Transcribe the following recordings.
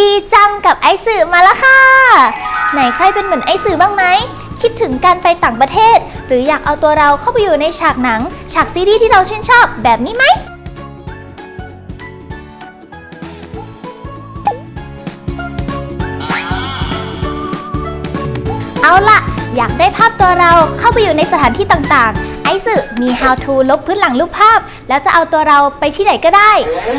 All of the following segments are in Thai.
ดีจังกับไอสื่อมาแล้วค่ะ ไหนใครเป็นเหมือนไอสื่อบ้างไหม คิดถึงการไปต่างประเทศ หรืออยากเอาตัวเราเข้าไปอยู่ในฉากหนัง ฉากซีรีส์ที่เราชื่นชอบแบบนี้ไหมเอาล่ะ อยากได้ภาพตัวเราเข้าไปอยู่ในสถานที่ต่างๆ ไอซ์มี how to ลบพื้นหลังรูปภาพ แล้วจะเอาตัวเราไปที่ไหนก็ได้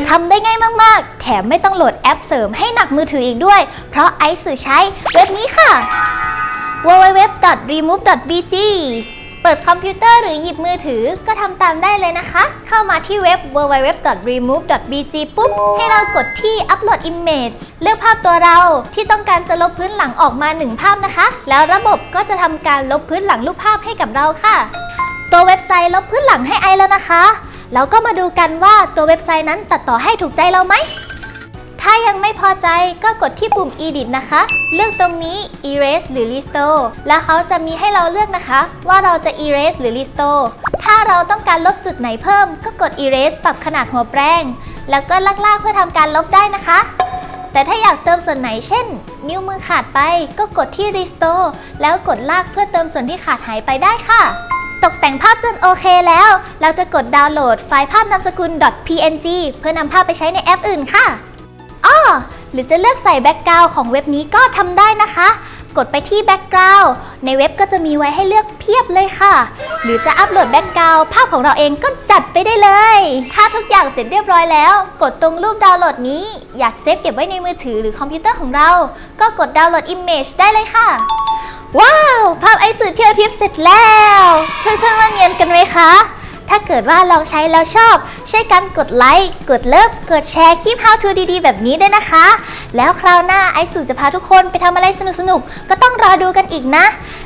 ทำได้ง่ายมากๆ แถมไม่ต้องโหลดแอปเสริมให้หนักมือถืออีกด้วย เพราะไอซ์ใช้เว็บนี้ค่ะ www.remove.bg เปิดคอมพิวเตอร์หรือหยิบมือถือก็ทำตามได้เลยนะคะ เข้ามาที่เว็บ www.remove.bg ปุ๊บ ให้เรากดที่ upload image เลือกภาพตัวเราที่ต้องการจะลบพื้นหลังออกมา 1 ภาพนะคะ แล้วระบบก็จะทำการลบพื้นหลังรูปภาพให้กับเราค่ะ ตัวเว็บไซต์ลบพื้นหลังให้ไอแล้วนะคะ แล้วก็มาดูกันว่าตัวเว็บไซต์นั้นตัดต่อให้ถูกใจเราไหม ถ้ายังไม่พอใจก็กดที่ปุ่ม edit นะคะ เลือกตรงนี้ erase หรือ restore แล้วเขาจะมีให้เราเลือกนะคะ ว่าเราจะ erase หรือ restore ถ้าเราต้องการลบจุดไหนเพิ่ม ก็กด erase ปรับขนาดหัวแปรงแล้วก็ลากๆเพื่อทำการลบได้นะคะ แต่ถ้าอยากเติมส่วนไหนเช่น นิ้วมือขาดไปก็กดที่ restore แล้วกดลากเพื่อเติมส่วนที่ขาดหายไปได้ค่ะตกแต่งภาพจนโอเคแล้ว เราจะกดดาวน์โหลดไฟล์ภาพนามสกุล .png เพื่อนำภาพไปใช้ในแอปอื่นค่ะ หรือจะเลือกใส่แบ็กกราวของเว็บนี้ก็ทำได้นะคะ กดไปที่แบ็กกราวในเว็บก็จะมีไว้ให้เลือกเพียบเลยค่ะ หรือจะอัปโหลดแบ็กกราวภาพของเราเองก็จัดไปได้เลย ถ้าทุกอย่างเสร็จเรียบร้อยแล้ว กดตรงรูปดาวน์โหลดนี้ อยากเซฟเก็บไว้ในมือถือหรือคอมพิวเตอร์ของเรา ก็กดดาวน์โหลด Image ได้เลยค่ะ ว้าว ภาพไอสื่อเที่ยวทิพย์เสร็จแล้ว เพื่อนๆว่าเนียนกันไหมคะ ถ้าเกิดว่าลองใช้แล้วชอบ ช่วยกันกดไลค์กดเลิฟกดแชร์คลิป How to ดีๆ แบบนี้ด้วยนะคะ แล้วคราวหน้าไอสื่อจะพาทุกคนไปทำอะไรสนุกๆ ก็ต้องรอดูกันอีกนะ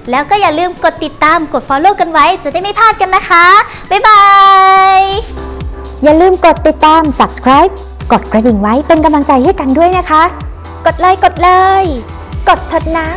แล้วก็อย่าลืมกดติดตามกด Follow กันไว้จะได้ไม่พลาดกันนะคะ บ๊ายบาย อย่าลืมกดติดตาม subscribe กดกระดิ่งไว้เป็นกำลังใจให้กันด้วยนะคะ กดเลยกดเลย กดเถิดนะ